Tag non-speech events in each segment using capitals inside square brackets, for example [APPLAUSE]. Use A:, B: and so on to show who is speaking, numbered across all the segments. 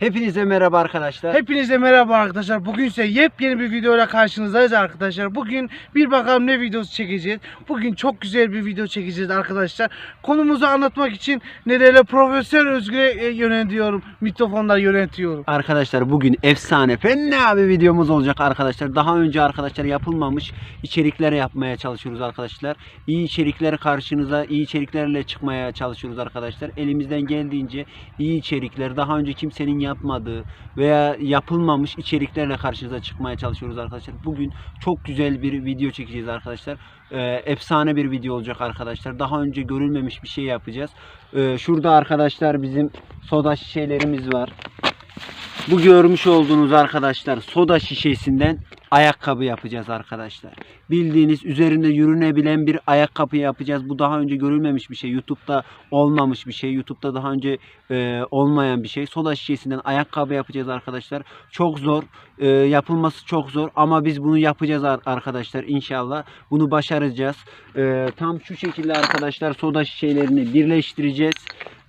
A: Hepinize merhaba arkadaşlar.
B: Hepinize merhaba arkadaşlar. Bugün ise yepyeni bir videoyla karşınızdayız arkadaşlar. Bugün bir bakalım ne videosu çekeceğiz. Bugün çok güzel bir video çekeceğiz arkadaşlar. Konumuzu anlatmak için nelerle Profesör Özgür'e e, yönetiyorum. Mikrofonlar yönetiyorum.
A: Arkadaşlar bugün efsane fena bir videomuz olacak arkadaşlar. Daha önce arkadaşlar yapılmamış içerikler yapmaya çalışıyoruz arkadaşlar. İyi içerikleri karşınıza iyi içeriklerle çıkmaya çalışıyoruz arkadaşlar. Elimizden geldiğince iyi içerikler daha önce kimsenin yapmadığı veya yapılmamış içeriklerle karşınıza çıkmaya çalışıyoruz arkadaşlar. Bugün çok güzel bir video çekeceğiz arkadaşlar. Ee, efsane bir video olacak arkadaşlar. Daha önce görülmemiş bir şey yapacağız. Ee, şurada arkadaşlar bizim soda şişelerimiz var. Bu görmüş olduğunuz arkadaşlar soda şişesinden ayakkabı yapacağız arkadaşlar. Bildiğiniz üzerinde yürünebilen bir ayakkabı yapacağız. Bu daha önce görülmemiş bir şey. YouTube'da olmamış bir şey. YouTube'da daha önce e, olmayan bir şey. Soda şişesinden ayakkabı yapacağız arkadaşlar. Çok zor. E, yapılması çok zor ama biz bunu yapacağız ar- arkadaşlar inşallah. Bunu başaracağız. E, tam şu şekilde arkadaşlar soda şişelerini birleştireceğiz.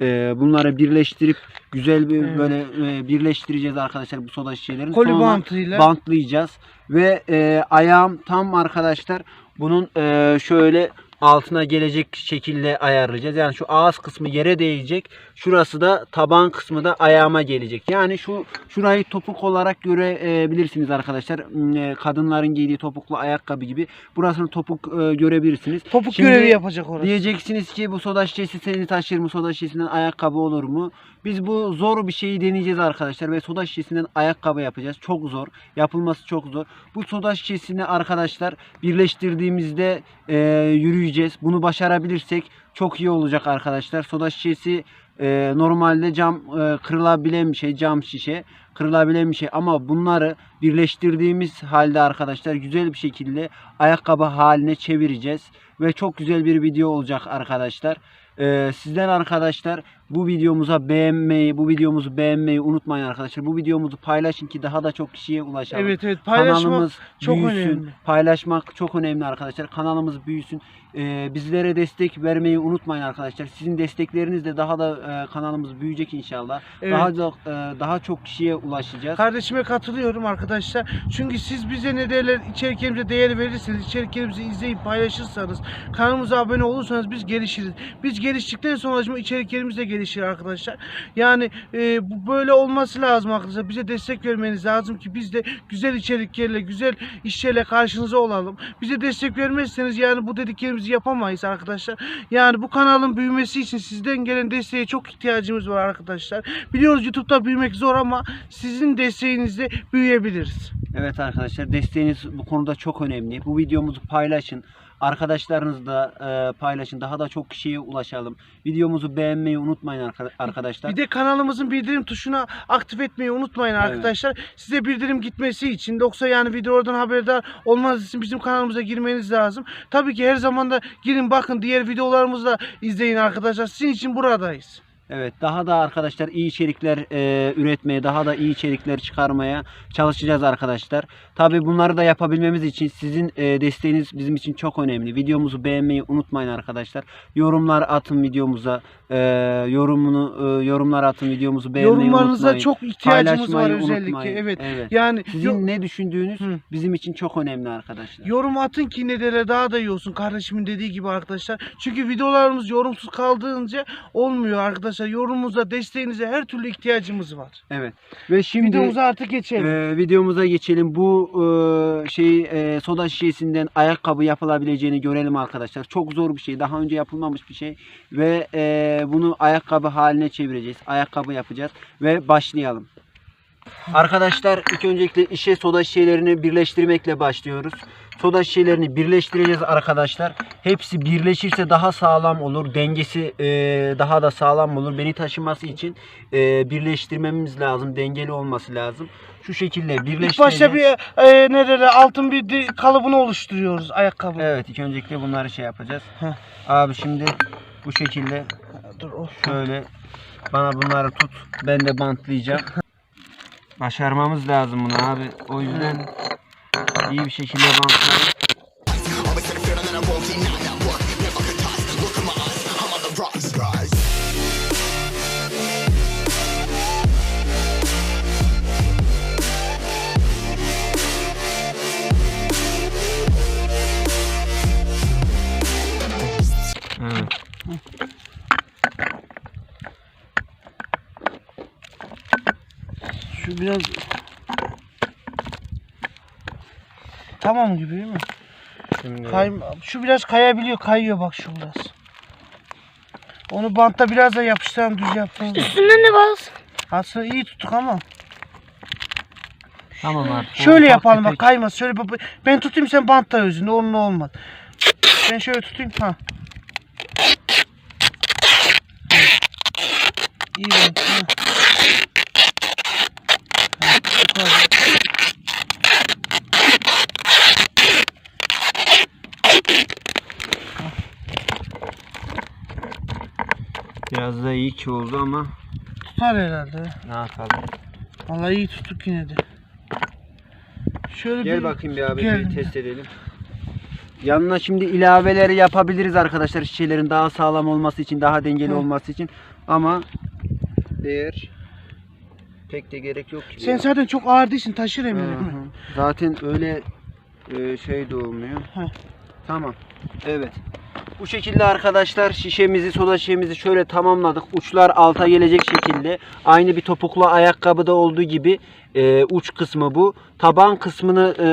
A: E, bunları birleştirip güzel bir
B: Evet.
A: böyle e, birleştireceğiz arkadaşlar bu soda şişelerini.
B: Koli
A: Sonra
B: bantıyla.
A: bantlayacağız ve e, ayağım tam arkadaşlar bunun e, şöyle altına gelecek şekilde ayarlayacağız. Yani şu ağız kısmı yere değecek. Şurası da taban kısmı da ayağıma gelecek. Yani şu şurayı topuk olarak görebilirsiniz arkadaşlar. M, e, Kadınların giydiği topuklu ayakkabı gibi. Burasını topuk e, görebilirsiniz.
B: Topuk
A: Şimdi
B: görevi yapacak orası.
A: Diyeceksiniz ki bu soda şişesi seni taşır mı? Soda şişesinden ayakkabı olur mu? Biz bu zor bir şeyi deneyeceğiz arkadaşlar ve soda şişesinden ayakkabı yapacağız. Çok zor. Yapılması çok zor. Bu soda şişesini arkadaşlar birleştirdiğimizde e, yürüyeceğiz. Bunu başarabilirsek çok iyi olacak arkadaşlar. Soda şişesi e, normalde cam e, kırılabilen bir şey. Cam şişe kırılabilen bir şey ama bunları birleştirdiğimiz halde arkadaşlar güzel bir şekilde ayakkabı haline çevireceğiz ve çok güzel bir video olacak arkadaşlar. Ee, sizden arkadaşlar bu videomuza beğenmeyi, bu videomuzu beğenmeyi unutmayın arkadaşlar. Bu videomuzu paylaşın ki daha da çok kişiye ulaşalım.
B: Evet evet paylaşmak
A: Kanalımız
B: çok
A: büyüsün.
B: önemli.
A: Paylaşmak çok önemli arkadaşlar. Kanalımız büyüsün. Ee, bizlere destek vermeyi unutmayın arkadaşlar. Sizin desteklerinizle daha da e, kanalımız büyüyecek inşallah.
B: Evet.
A: Daha da e, daha çok kişiye ulaşacağız.
B: Kardeşime katılıyorum arkadaşlar. Çünkü siz bize ne derler içeriklerimize değer verirseniz, içeriklerimizi izleyip paylaşırsanız, kanalımıza abone olursanız biz gelişiriz. Biz geliştikten sonra şimdi içeriklerimiz de gelişir arkadaşlar. Yani e, bu böyle olması lazım arkadaşlar. Bize destek vermeniz lazım ki biz de güzel içeriklerle, güzel işlerle karşınıza olalım. Bize destek vermezseniz yani bu dediklerimizi yapamayız arkadaşlar. Yani bu kanalın büyümesi için sizden gelen desteğe çok ihtiyacımız var arkadaşlar. Biliyoruz YouTube'da büyümek zor ama sizin desteğinizle büyüyebiliriz.
A: Evet arkadaşlar desteğiniz bu konuda çok önemli. Bu videomuzu paylaşın. Arkadaşlarınızla e, paylaşın. Daha da çok kişiye ulaşalım. Videomuzu beğenmeyi unutmayın arka- arkadaşlar.
B: Bir de kanalımızın bildirim tuşuna aktif etmeyi unutmayın arkadaşlar. Size bildirim gitmesi için yoksa yani videolardan haberdar olmanız için bizim kanalımıza girmeniz lazım. Tabii ki her zaman da girin bakın diğer videolarımızı da izleyin arkadaşlar. Sizin için buradayız.
A: Evet daha da arkadaşlar iyi içerikler e, üretmeye, daha da iyi içerikler çıkarmaya çalışacağız arkadaşlar. Tabi bunları da yapabilmemiz için sizin e, desteğiniz bizim için çok önemli. Videomuzu beğenmeyi unutmayın arkadaşlar. Yorumlar atın videomuza. E, yorumunu e, yorumlar atın videomuzu beğenmeyi
B: Yorumlarınıza
A: unutmayın.
B: çok ihtiyacımız var özellikle.
A: unutmayın.
B: Evet.
A: evet.
B: Yani
A: Sizin ne düşündüğünüz
B: Hı.
A: bizim için çok önemli arkadaşlar.
B: Yorum atın ki nedenle daha da iyi olsun kardeşimin dediği gibi arkadaşlar. Çünkü videolarımız yorumsuz kaldığınca olmuyor arkadaşlar. Yorumunuza, desteğinize her türlü ihtiyacımız var.
A: Evet. Ve şimdi
B: Videomuza artık geçelim.
A: Ee, videomuza geçelim. Bu e, şey e, soda şişesinden ayakkabı yapılabileceğini görelim arkadaşlar. Çok zor bir şey. Daha önce yapılmamış bir şey ve e, bunu ayakkabı haline çevireceğiz. Ayakkabı yapacağız ve başlayalım. Arkadaşlar ilk öncelikle işe soda şişelerini birleştirmekle başlıyoruz. Soda şişelerini birleştireceğiz arkadaşlar. Hepsi birleşirse daha sağlam olur. Dengesi e, daha da sağlam olur. Beni taşıması için e, birleştirmemiz lazım. Dengeli olması lazım. Şu şekilde birleştireceğiz.
B: İlk başta bir e, ne derler altın bir kalıbını oluşturuyoruz ayakkabı.
A: Evet ilk öncelikle bunları şey yapacağız.
B: Heh.
A: Abi şimdi bu şekilde
B: Dur o.
A: şöyle bana bunları tut. Ben de bantlayacağım. Başarmamız lazım bunu abi. O yüzden iyi bir şekilde bantlayalım.
B: Tamam gibi değil mi?
A: Şimdi
B: Kayma, şu biraz kayabiliyor, kayıyor bak şu biraz. Onu bantta biraz da yapıştıralım düz yapalım.
C: Üstünden de bas.
B: Aslında iyi tuttuk ama.
A: tamam artık.
B: Şöyle yapalım bak kaymaz. Şöyle bak- ben tutayım sen bantta özünde onunla olmaz. Ben şöyle tutayım ha. İyi bak. Ha. Ha, yukarı.
A: Biraz da iyi ki oldu ama
B: Tutar herhalde.
A: ne yapalım.
B: Vallahi iyi tuttuk yine de. Şöyle
A: Gel
B: bir
A: bakayım bir abi bir
B: ya.
A: test edelim. Yanına şimdi ilaveleri yapabiliriz arkadaşlar şişelerin daha sağlam olması için, daha dengeli
B: Hı.
A: olması için. Ama değer pek de gerek yok gibi.
B: Sen zaten çok ağır değilsin taşır
A: Hı hı. Zaten öyle e, şey de olmuyor.
B: Hı.
A: Tamam. Evet. Bu şekilde arkadaşlar şişemizi, soda şişemizi şöyle tamamladık. Uçlar alta gelecek şekilde. Aynı bir topuklu ayakkabıda olduğu gibi e, uç kısmı bu. Taban kısmını e,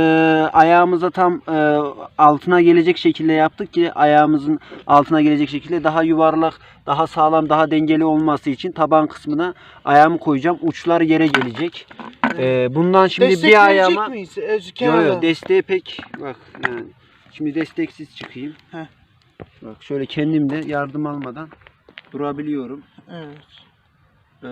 A: ayağımıza tam e, altına gelecek şekilde yaptık ki ayağımızın altına gelecek şekilde daha yuvarlak, daha sağlam, daha dengeli olması için taban kısmına ayağımı koyacağım. Uçlar yere gelecek. E, bundan şimdi bir ayağıma
B: miyiz?
A: Yo, yo, desteğe pek bak yani. Şimdi desteksiz çıkayım.
B: Heh.
A: Bak şöyle kendim de yardım almadan durabiliyorum.
B: Evet.
A: Ee,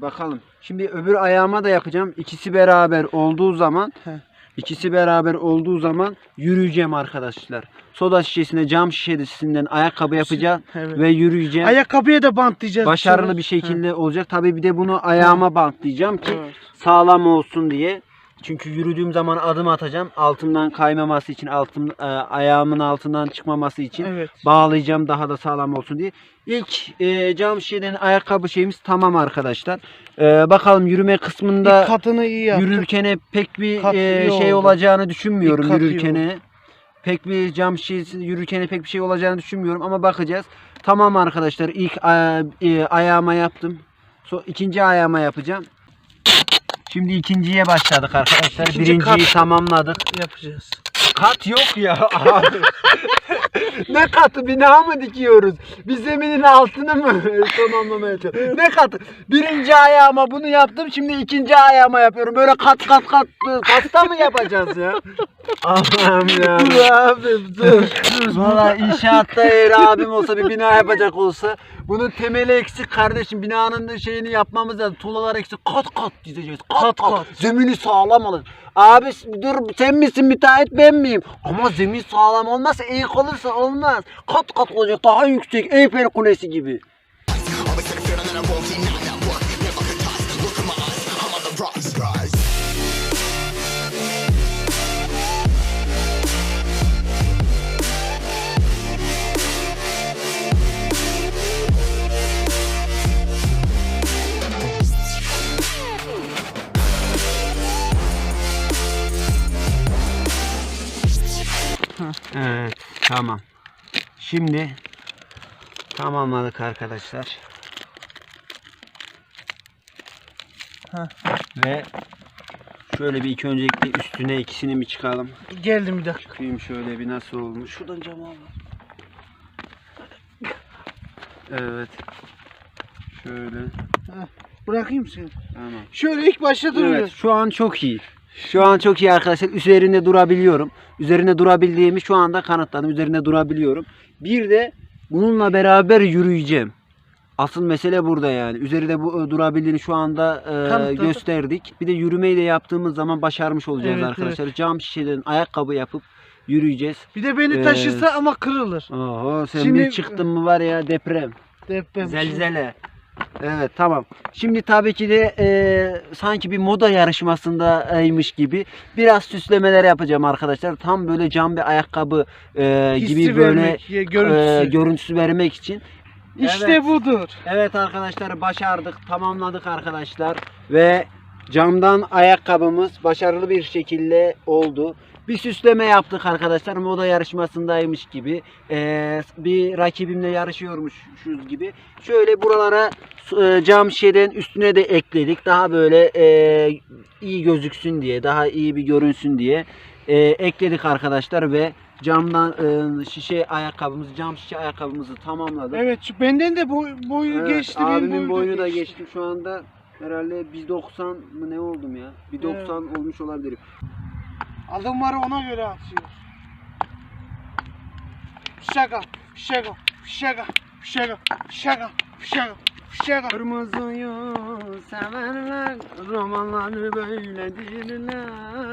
A: bakalım. Şimdi öbür ayağıma da yapacağım. İkisi beraber olduğu zaman
B: Heh.
A: ikisi beraber olduğu zaman yürüyeceğim arkadaşlar. Soda şişesine cam şişesinden ayakkabı yapacağım [LAUGHS]
B: Evet.
A: ve yürüyeceğim.
B: Ayakkabıya da bantlayacağız.
A: Başarılı
B: sonra.
A: bir şekilde olacak. Tabii bir de bunu ayağıma bantlayacağım ki
B: Evet.
A: sağlam olsun diye. Çünkü yürüdüğüm zaman adım atacağım. Altımdan kaymaması için, altım e, ayağımın altından çıkmaması için
B: Evet.
A: bağlayacağım daha da sağlam olsun diye. İlk e, cam şişeden ayakkabı şeyimiz tamam arkadaşlar. E, bakalım yürüme kısmında
B: İlk katını iyi yaptık.
A: yürürken pek bir
B: Kat
A: e, şey
B: oldu.
A: olacağını düşünmüyorum
B: İlk kat iyi
A: yürürken. Pek bir cam şişesi yürürken pek bir şey olacağını düşünmüyorum ama bakacağız. Tamam arkadaşlar ilk e, ayağıma yaptım. So, ikinci ayağıma yapacağım. Şimdi ikinciye başladık arkadaşlar.
B: İkinci
A: Birinciyi
B: kat.
A: tamamladık.
B: yapacağız.
A: Kat yok ya [LAUGHS] abi. ne katı bina mı dikiyoruz? Biz zeminin altını mı [LAUGHS] tamamlamaya çalışıyoruz? Ne katı? Birinci ayağıma bunu yaptım şimdi ikinci ayağıma yapıyorum. Böyle kat kat kat katta mı yapacağız ya? Allah'ım ya.
B: Dur abim dur. dur.
A: Valla inşaatta eğer abim olsa bir bina yapacak olsa bunun temeli eksik kardeşim binanın da şeyini yapmamız lazım. Tuğlalar eksik kat kat dizeceğiz. Kat
B: Kat
A: kat.
B: kat.
A: Zemini sağlam alın. Abi dur sen misin müteahhit ben miyim? Ama zemin sağlam olmazsa eğik olursa olmaz. Kat kat olacak daha yüksek Eyfel Kulesi gibi. Evet tamam. Şimdi tamamladık arkadaşlar.
B: Heh.
A: Ve şöyle bir ilk öncelikle üstüne ikisini mi çıkalım?
B: Geldim bir dakika.
A: Bakayım şöyle bir nasıl olmuş.
B: Şuradan camı al.
A: Evet. Şöyle.
B: Bırakayım seni.
A: Tamam.
B: Şöyle ilk başta duruyor.
A: Evet, şu an çok iyi. Şu an çok iyi arkadaşlar. Üzerinde durabiliyorum. Üzerinde durabildiğimi şu anda kanıtladım. Üzerinde durabiliyorum. Bir de bununla beraber yürüyeceğim. Asıl mesele burada yani. Üzerinde bu durabildiğini şu anda e, gösterdik. Bir de yürümeyi de yaptığımız zaman başarmış olacağız
B: Evet,
A: arkadaşlar. Cam şişeden ayakkabı yapıp yürüyeceğiz.
B: Bir de beni taşırsa ama kırılır.
A: Oho sen
B: Şimdi-
A: bir çıktın mı var ya deprem.
B: Deprem.
A: Zelzele. Evet tamam. Şimdi tabii ki de e, sanki bir moda yarışmasındaymış gibi biraz süslemeler yapacağım arkadaşlar. Tam böyle cam bir ayakkabı e,
B: Hissi
A: gibi böyle
B: vermek, görüntüsü.
A: e, görüntüsü vermek için.
B: İşte
A: Evet.
B: budur.
A: Evet arkadaşlar başardık. Tamamladık arkadaşlar. Ve camdan ayakkabımız başarılı bir şekilde oldu. Bir süsleme yaptık arkadaşlar. Moda yarışmasındaymış gibi. Ee, bir rakibimle yarışıyormuşuz gibi. Şöyle buralara e, cam şişeden üstüne de ekledik. Daha böyle e, iyi gözüksün diye, daha iyi bir görünsün diye e, ekledik arkadaşlar ve camdan e, şişe ayakkabımızı, cam şişe ayakkabımızı tamamladık.
B: Evet şu benden de boy, boyu
A: Evet,
B: geçti. benim
A: abimin
B: boyu
A: boyunu da
B: geçti.
A: geçtim şu anda. Herhalde 1.90 mı ne oldum ya? 1.90 olmuş olabilirim.
B: Adımları ona göre atıyor. Şaka, şaka, şaka, şaka, şaka, şaka, şaka.
A: Kırmızıyı severler, romanları böyledirler.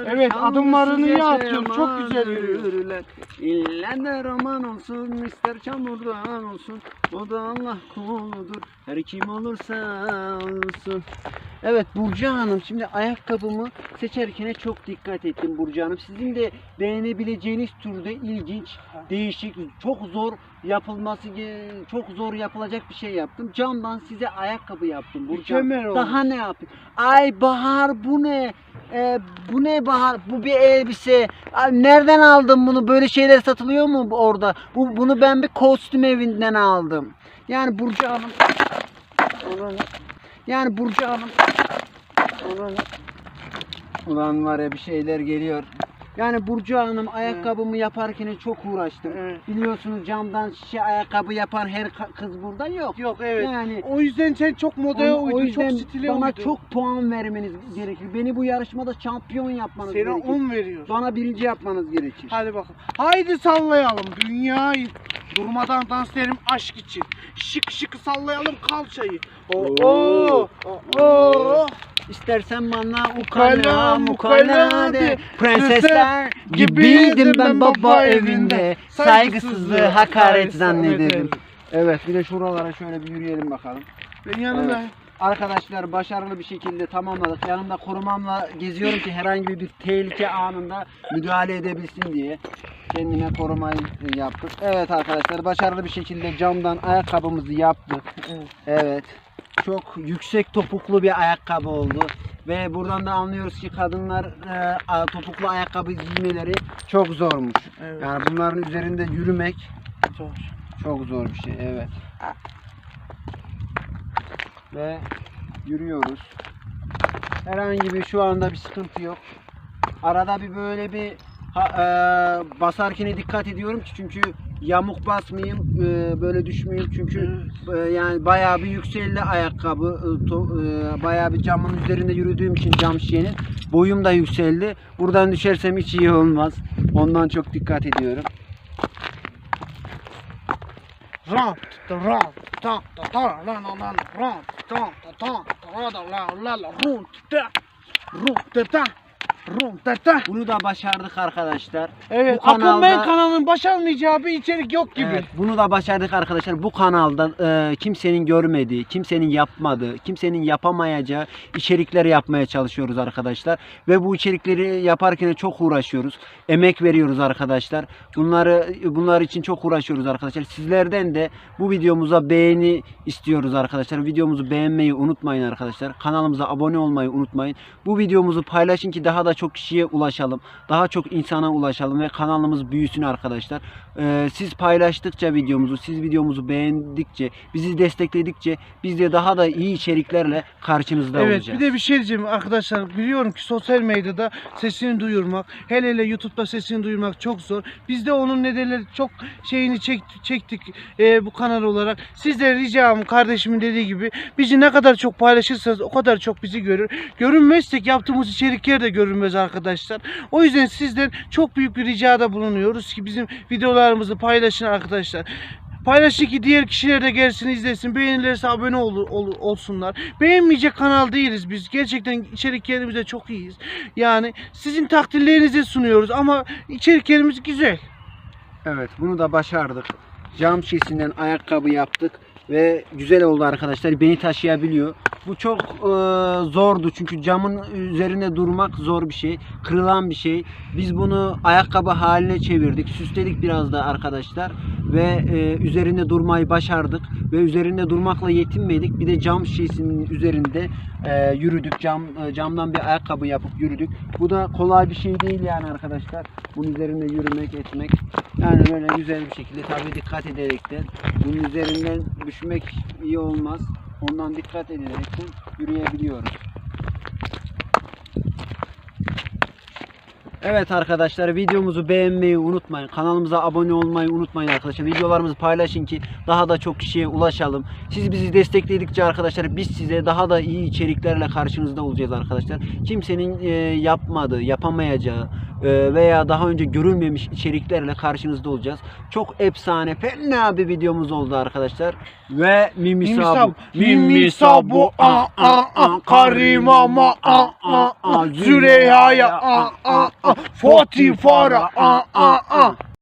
B: Evet, adımlarını iyi atıyor, çok güzel yürüyor.
A: yürürler. İlle de roman olsun, ister çamurdan olsun. O da Allah kuludur, her kim olursa olsun. Evet Burcu Hanım, şimdi ayakkabımı seçerken çok dikkat ettim Burcu Hanım. Sizin de beğenebileceğiniz türde ilginç, değişik, çok zor yapılması, çok zor yapılacak bir şey yaptım. Camdan size ayakkabı yaptım.
B: Mükemmel olmuş.
A: Daha ne yapayım? Ay Bahar bu ne? Ee, bu ne Bahar? Bu bir elbise. Ay, nereden aldın bunu? Böyle şeyler satılıyor mu orada? Bu bunu ben bir kostüm evinden aldım. Yani Burcu Hanım. Yani Burcu Hanım. Ulan var ya bir şeyler geliyor. Yani Burcu Hanım ayakkabımı yaparken çok uğraştım.
B: Evet.
A: Biliyorsunuz camdan şişe ayakkabı yapan her ka- kız burada yok.
B: Yok evet.
A: Yani
B: O yüzden sen çok modaya
A: o
B: uydun,
A: yüzden
B: çok stile
A: bana
B: uydun.
A: çok puan vermeniz gerekir. Beni bu yarışmada şampiyon yapmanız
B: Sana
A: gerekir.
B: 10 veriyor.
A: Bana birinci yapmanız gerekir.
B: Hadi bakalım. Haydi sallayalım dünyayı. Durmadan dans edelim aşk için. Şık şık sallayalım kalçayı. Oo.
A: Oo.
B: Oo. Oo.
A: İstersen bana
B: Ukala,
A: ukala
B: mukala de.
A: de. Prensesler gibiydim ben baba evinde. Saygısızlığı hakaret zannederim. Evet bir de şuralara şöyle bir yürüyelim bakalım.
B: Ben yanımda.
A: Evet. Arkadaşlar başarılı bir şekilde tamamladık. Yanımda korumamla geziyorum ki herhangi bir tehlike anında müdahale edebilsin diye. Kendime korumayı yaptık. Evet arkadaşlar başarılı bir şekilde camdan ayakkabımızı yaptık. Evet. Çok yüksek topuklu bir ayakkabı oldu. Ve buradan da anlıyoruz ki kadınlar e, topuklu ayakkabı giymeleri çok zormuş.
B: Evet.
A: Yani bunların üzerinde yürümek
B: Zor.
A: çok zor bir şey. Evet. Ve yürüyoruz. Herhangi bir şu anda bir sıkıntı yok. Arada bir böyle bir ha, e, basarken dikkat ediyorum ki çünkü yamuk basmayayım, e, böyle düşmeyeyim çünkü e, yani bayağı bir yükseldi ayakkabı, e, to- e, bayağı bir camın üzerinde yürüdüğüm için cam şişenin boyum da yükseldi. Buradan düşersem hiç iyi olmaz. Ondan çok dikkat ediyorum.
B: Runt, rum, ta, rum, ta, ta, rum, ta, ta.
A: Bunu da başardık arkadaşlar.
B: Evet,
A: Bu kanalda-
B: Akılmen kanalının başarmayacağı bir içerik yok gibi.
A: Evet, bunu da başardık arkadaşlar. Bu kanalda e, kimsenin görmediği, kimsenin yapmadığı, kimsenin yapamayacağı içerikler yapmaya çalışıyoruz arkadaşlar. Ve bu içerikleri yaparken çok uğraşıyoruz. Emek veriyoruz arkadaşlar. Bunları bunlar için çok uğraşıyoruz arkadaşlar. Sizlerden de bu videomuza beğeni istiyoruz arkadaşlar. Videomuzu beğenmeyi unutmayın arkadaşlar. Kanalımıza abone olmayı unutmayın. Bu videomuzu paylaşın ki daha da çok kişiye ulaşalım. Daha çok insana ulaşalım ve kanalımız büyüsün arkadaşlar. Ee, siz paylaştıkça videomuzu, siz videomuzu beğendikçe, bizi destekledikçe biz de daha da iyi içeriklerle karşınızda
B: Evet
A: olacağız.
B: bir de bir şey diyeceğim arkadaşlar biliyorum ki sosyal medyada sesini duyurmak hele hele YouTube'da sesini duyurmak çok zor. Biz de onun nedenleri çok şeyini çek, çektik e, bu kanal olarak. Sizden ricam kardeşimin dediği gibi bizi ne kadar çok paylaşırsanız o kadar çok bizi görür. Görünmezsek yaptığımız içerikler de görünmez arkadaşlar. O yüzden sizden çok büyük bir ricada bulunuyoruz ki bizim videolarımızı paylaşın arkadaşlar. Paylaşın ki diğer kişiler de gelsin izlesin. Beğenilirse abone ol, ol- olsunlar. Beğenmeyecek kanal değiliz biz. Gerçekten içeriklerimizde çok iyiyiz. Yani sizin takdirlerinizi sunuyoruz ama içeriklerimiz güzel.
A: Evet bunu da başardık. Cam şişesinden ayakkabı yaptık ve güzel oldu arkadaşlar. Beni taşıyabiliyor. Bu çok e, zordu çünkü camın üzerinde durmak zor bir şey. Kırılan bir şey. Biz bunu ayakkabı haline çevirdik. Süsledik biraz da arkadaşlar. Ve e, üzerinde durmayı başardık ve üzerinde durmakla yetinmedik. Bir de cam şişesinin üzerinde e, yürüdük. Cam e, camdan bir ayakkabı yapıp yürüdük. Bu da kolay bir şey değil yani arkadaşlar. Bunun üzerinde yürümek, etmek. Yani böyle güzel bir şekilde tabii dikkat ederekten bunun üzerinden düşmek iyi olmaz. Ondan dikkat ederekten yürüyebiliyoruz. Evet arkadaşlar videomuzu beğenmeyi unutmayın. Kanalımıza abone olmayı unutmayın arkadaşlar. Videolarımızı paylaşın ki daha da çok kişiye ulaşalım. Siz bizi destekledikçe arkadaşlar biz size daha da iyi içeriklerle karşınızda olacağız arkadaşlar. Kimsenin e, yapmadığı, yapamayacağı veya daha önce görülmemiş içeriklerle karşınızda olacağız. Çok efsane fena bir videomuz oldu arkadaşlar. Ve Mimisabu.
B: Mimisabu a a a Karimama a a a Züreyha'ya a a a Fatih Farah a a a